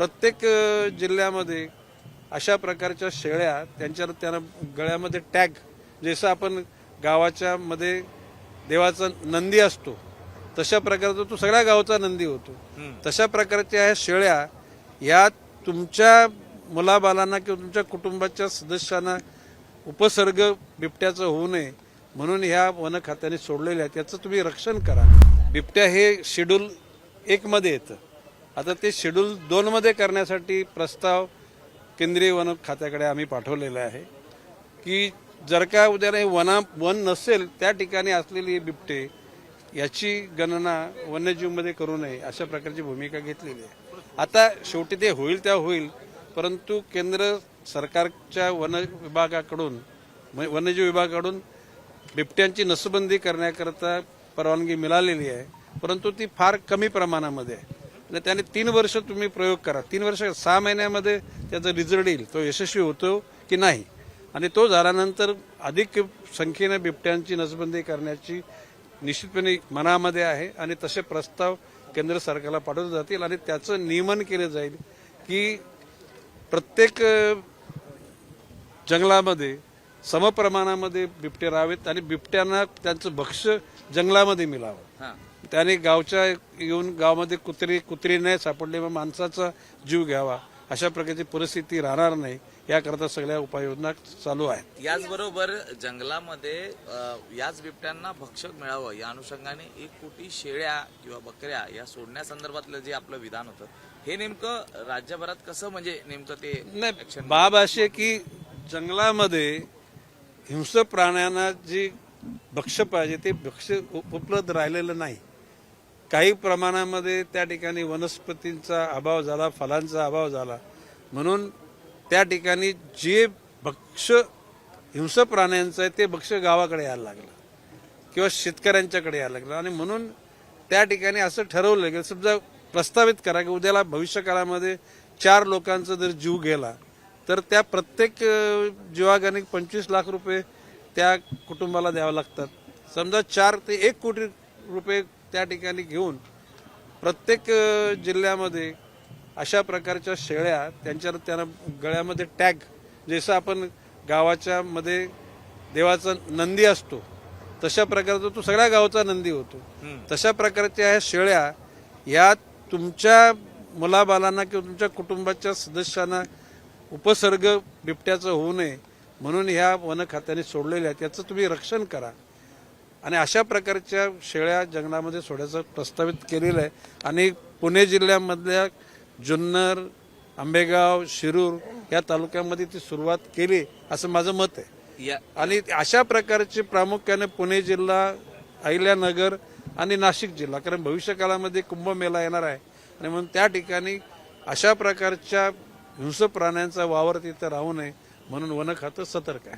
प्रत्येक जिल्ह्यामध्ये अशा प्रकारच्या शेळ्या त्यांच्या त्यांना गळ्यामध्ये टॅग जसं आपण गावाच्या मध्ये देवाचा नंदी असतो तशा प्रकारचा तो सगळ्या गावचा नंदी होतो. तशा प्रकारच्या ह्या शेळ्या या तुमच्या मुलाबालांना किंवा तुमच्या कुटुंबाच्या सदस्यांना उपसर्ग बिबट्याचं होऊ नये म्हणून ह्या वन खात्याने सोडलेल्या त्याचं तुम्ही रक्षण करा. बिबट्या हे शेड्यूल एक मध्ये येतं. आता ते शेड्यूल दोनमध्ये करण्यासाठी प्रस्ताव केंद्रीय वन खात्याकडे आम्ही पाठवलेला आहे की जर का उद्या वना वन नसेल त्या ठिकाणी असलेली बिबटे याची गणना वन्यजीवमध्ये करू नये अशा प्रकारची भूमिका घेतलेली आहे. आता शेवटी ते होईल त्या होईल परंतु केंद्र सरकारच्या वन विभागाकडून वन्यजीव विभागाकडून बिबट्यांची नसबंदी करण्याकरता परवानगी मिळालेली आहे परंतु ती फार कमी प्रमाणामध्ये आहे. आणि त्याने तीन वर्ष तुम्ही प्रयोग करा. तीन वर्ष सहा महिन्यामध्ये त्याचा रिझल्ट येईल. तो यशस्वी होतो की नाही? आणि तो झाल्यानंतर अधिक संख्येने बिबट्यांची नसबंदी करण्याची निश्चितपणे मनामध्ये आहे आणि तसे प्रस्ताव केंद्र सरकारला पाठवले जातील आणि त्याचं नियमन केलं जाईल की प्रत्येक जंगलामध्ये समप्रमाणामध्ये बिबटे राहावेत आणि बिबट्यांना त्यांचं भक्ष्य जंगलामध्ये मिळावं. त्याने गावच्या येऊन गावामध्ये कुत्री कुत्री नाही सापडले मग माणसाचा जीव घ्यावा. अशा प्रकारची परिस्थिती राहणार नाही. याकरता सगळ्या उपाययोजना चालू आहेत. याचबरोबर जंगलामध्ये याच बिबट्यांना भक्षक मिळावं. या अनुषंगाने एक कोटी शेळ्या किंवा बकऱ्या या सोडण्यासंदर्भातलं जे आपलं विधान होतं हे नेमकं राज्यभरात कसं म्हणजे नेमकं ते नाही बाब अशी की जंगलामध्ये हिंसक प्राण्यांना जी भक्ष्य पाहिजे ते भक्ष्य उपलब्ध राहिलेलं नाही. काही प्रमाणामध्ये त्या ठिकाणी वनस्पतींचा अभाव झाला फलांचा अभाव झाला. म्हणून त्या ठिकाणी जे भक्ष्य हिंस प्राण्यांचं आहे ते भक्ष्य गावाकडे यायला लागलं किंवा शेतकऱ्यांच्याकडे यायला लागलं. आणि म्हणून त्या ठिकाणी असं ठरवलं की समजा प्रस्तावित करा की उद्याला भविष्यकाळामध्ये चार लोकांचा जर जीव गेला तर त्या प्रत्येक जीवागाने पंचवीस लाख रुपये त्या कुटुंबाला द्यावे लागतात. समजा चार ते एक कोटी रुपये त्या ठिकाणी घेऊन प्रत्येक जिल्ह्यामध्ये अशा प्रकारच्या शेळ्या त्यांच्या त्यांना गळ्यामध्ये टॅग जसं आपण गावाच्या मध्ये देवाचा नंदी असतो तशा प्रकारचा तो सगळ्या गावचा नंदी होतो. तशा प्रकारच्या ह्या शेळ्या या तुमच्या मुलाबालांना किंवा तुमच्या कुटुंबाच्या सदस्यांना उपसर्ग बिबट्याचं होऊ नये म्हणून ह्या वन खात्याने सोडलेल्या आहेत. त्याचं तुम्ही रक्षण करा. आणि अशा प्रकारच्या शेळ्या जंगलामध्ये सोडायचं प्रस्तावित केलेलं आहे. आणि पुणे जिल्ह्यामधल्या जुन्नर आंबेगाव शिरूर या तालुक्यामध्ये ती सुरुवात केली असं माझं मत आहे. आणि अशा प्रकारचे प्रामुख्याने पुणे जिल्हा अहिल्यानगर आणि नाशिक जिल्हा कारण भविष्य काळामध्ये कुंभमेळा येणार आहे. आणि म्हणून त्या ठिकाणी अशा प्रकारच्या हिंसक प्राण्यांचा वावर तिथं राहू नये म्हणून वन खातं सतर्क आहे.